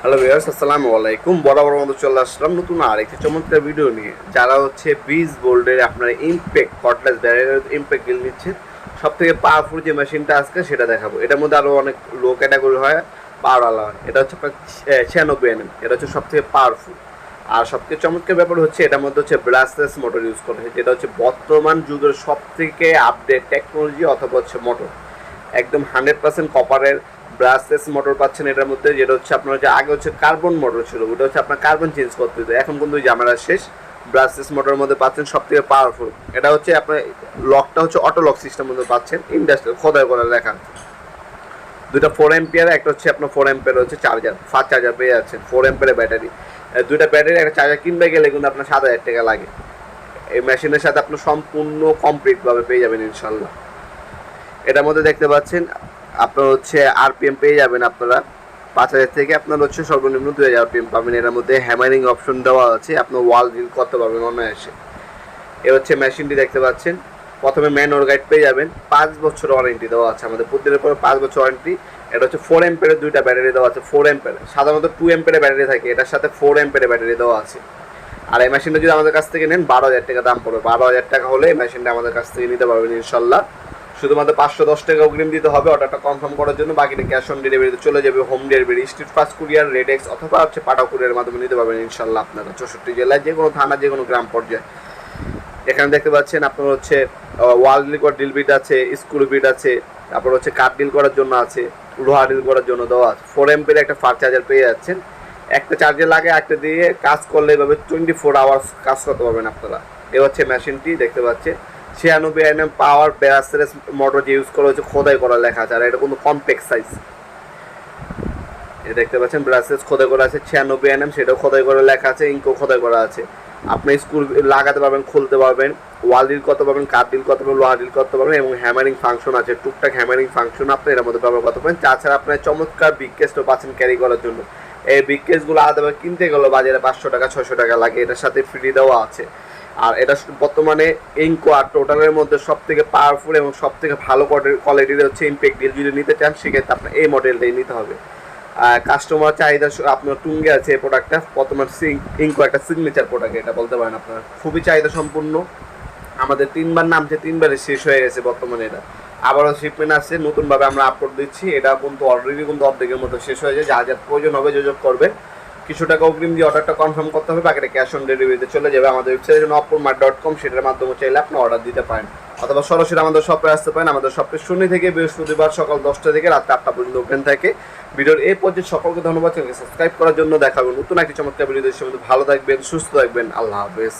Hello viewers আসসালামু আলাইকুম। বরাবর মতো চলে আসলাম নতুন আর একটি চমৎকার ভিডিও নিয়ে। যারা হচ্ছে বিজ বোল্ডের আপনার ইমপ্যাক্ট কটলেস ব্যারের ইমপ্যাক্ট গিল নিচ্ছে সব থেকে পাওয়ারফুল যে মেশিনটা আজকে সেটা দেখাবো। এটার মধ্যে আরও অনেক লো ক্যাটাগরি হয় পাওয়ার আলা হয় এটা হচ্ছে আপনার ছিয়ানব্বই এনএম এটা হচ্ছে সব থেকে পাওয়ারফুল আর সবথেকে চমৎকার ব্যাপার হচ্ছে এটার মধ্যে হচ্ছে ব্রাসলেস মোটর ইউজ করা হয় যেটা হচ্ছে বর্তমান যুগের সব থেকে আপডেট টেকনোলজি অথবা হচ্ছে মোটর একদম হান্ড্রেড পার্সেন্ট কপারের ব্রাসলেস মোটর পাচ্ছেন এটার মধ্যে, যেটা হচ্ছে আপনার যে আগে হচ্ছে কার্বন মোটর ছিল, ওটা হচ্ছে আপনার কার্বন চেঞ্জ করতে হতো এখন কিন্তু জামারা শেষ ব্রাসলেস মোটরের মধ্যে পাচ্ছেন সব থেকে পাওয়ারফুল এটা হচ্ছে আপনার লকটা হচ্ছে অটো লক সিস্টেমের মধ্যে পাচ্ছেন ইন্ডাস্ট্রিয়াল খোদাই করে লেখা। দুটা ফোর এম্পিয়ার একটা হচ্ছে আপনার ফোর এম্পিয়ার হচ্ছে চার্জার ফাস্ট চার্জার পেয়ে যাচ্ছেন ফোর এম্পিয়ারের ব্যাটারি দুইটা ব্যাটারি একটা চার্জার কিনবে গেলে কিন্তু আপনার সাত হাজার টাকা লাগে। এই মেশিনের সাথে আপনার সম্পূর্ণ কমপ্লিটভাবে পেয়ে যাবেন ইনশাল্লাহ। এটার মধ্যে দেখতে পাচ্ছেন আপনার হচ্ছে আরপিএম পেয়ে যাবেন আপনারা। পাঁচ হাজার থেকে আপনার হচ্ছে সর্বনিম্ন দুই হাজার আরপিএম পাবেন। এর মধ্যে হ্যামারিং অপশন দেওয়া আছে। আপনার ওয়াল ডিল করতে পারবেন অনায়াসে। এ হচ্ছে মেশিনটি দেখতে পাচ্ছেন। প্রথমে ম্যান ওর গাইড পেয়ে যাবেন। পাঁচ বছর ওয়ারেন্টি দেওয়া আছে আমাদের। প্রতিদিনের পরে পাঁচ বছর ওয়ারেন্টি এটা হচ্ছে ফোর এম্পের দুইটা ব্যাটারি দেওয়া আছে। ফোর এম্পের সাধারণত টু এম্পের ব্যাটারি থাকে। এটার সাথে ফোর এম্পের ব্যাটারি দেওয়া আছে। আর এই মেশিনটা যদি আমাদের কাছ থেকে নেন, বারো হাজার টাকা দাম পড়বে। বারো হাজার টাকা হলে এই মেশিনটা আমাদের কাছ থেকে নিতে পারবেন ইনশাল্লাহ। শুধুমাত্র পাঁচশো দশ টাকা অগ্রিম দিতে হবে, অর্ডারটা কনফার্ম করার জন্য বাকিটা ক্যাশ অন ডেলিভারিতে চলে যাবে home delivery Steadfast courier RedX অথবা হচ্ছে পাটা কুরিয়ার মাধ্যমে নিতে পারবেন ইনশাল্লাহ আপনারা। চৌষট্টি জেলায় যে কোনো থানা, যে কোনো গ্রাম পর্যায়ে। এখানে দেখতে পাচ্ছেন আপনার হচ্ছে ওয়াল ডিল ডিল বিট আছে স্ক্রু বিট আছে, তারপর হচ্ছে কাঠ ডিল করার জন্য আছে, লোহা ডিল করার জন্য দেওয়া আছে। ফোর এমপের একটা ফার চার্জার পেয়ে যাচ্ছেন। একটা চার্জার লাগে, একটা দিয়ে কাজ করলে এভাবে টোয়েন্টি ফোর আওয়ার্স কাজ করতে পারবেন আপনারা। এ হচ্ছে মেশিনটি দেখতে পাচ্ছেন। ছিয়ানব্বই এনএম পাওয়ার ব্যারাসেস মোটর যে ইউজ করা হয়েছে, খোদাই করা লেখা আছে। আর এটা কোনো কমপ্লেক্স সাইজ এটা দেখতে পাচ্ছেন ব্রাসেস খোদাই করা আছে, ছিয়ানব্বই এনএম সেটাও খোদাই করা লেখা আছে ইঙ্কও খোদাই করা আছে। আপনি স্ক্রু লাগাতে পারবেন, খুলতে পারবেন ওয়াল ডিল করতে পারবেন কাঠ ডিল করতে পারবেন লোহা ডিল করতে পারবেন, এবং হ্যামারিং ফাংশন আছে। টুকটাক হ্যামারিং ফাংশন আপনি এর মধ্যে ব্যবহার করতে পারেন। তাছাড়া আপনার চমৎকার বিগ কেসও পাচ্ছেন ক্যারি করার জন্য। এই বিগ কেসগুলো আলাদাভাবে কিনতে গেলে বাজারে পাঁচশো টাকা ছশো টাকা লাগে। এটার সাথে ফ্রি দেওয়া আছে। আর এটা বর্তমানে ইনকো আর টোটালের মধ্যে সব থেকে পাওয়ারফুল এবং সব থেকে ভালো কোয়ালিটির হচ্ছে ইম্প্যাক্ট ডিল যদি নিতে চান, সেক্ষেত্রে আপনার এই মডেলটাই নিতে হবে। কাস্টমার চাহিদা আপনার টুঙ্গে আছে এই প্রোডাক্টটা বর্তমান ইনকো একটা সিগনেচার প্রোডাক্ট এটা বলতে পারেন আপনার। খুবই চাহিদা সম্পূর্ণ। আমাদের তিনবার নামছে তিনবারে শেষ হয়ে গেছে বর্তমানে এটা। আবারও শিপমেন্ট আসছে, নতুনভাবে আমরা আপলোড দিচ্ছি। এটা কিন্তু অলরেডি কিন্তু অর্ধেকের মতো শেষ হয়ে যায়। যা যা প্রয়োজন হবে যোগাযোগ করবে। কিছু টাকা অগ্রিম দিয়ে অর্ডারটা কনফার্ম করতে হবে, বাকিটা ক্যাশ অন ডেলিভারিতে চলে যাবে। আমাদের ওয়েবসাইট নপুরমার ডট কম সেটার মাধ্যমে চাইলে আপনি অর্ডার দিতে পারেন। অথবা সরাসরি আমাদের শপে আসতে পারেন। আমাদের শপে শনি থেকে বৃহস্পতিবার সকাল দশটা থেকে রাত আটটা পর্যন্ত ওপেন থাকে। ভিডিওর এই পর্যায়ে সকলকে ধন্যবাদ। সাবস্ক্রাইব করার জন্য দেখাবেন নতুন একটি চমৎকার ভিডিও ভালো থাকবেন, সুস্থ থাকবেন। আল্লাহ হাফেজ।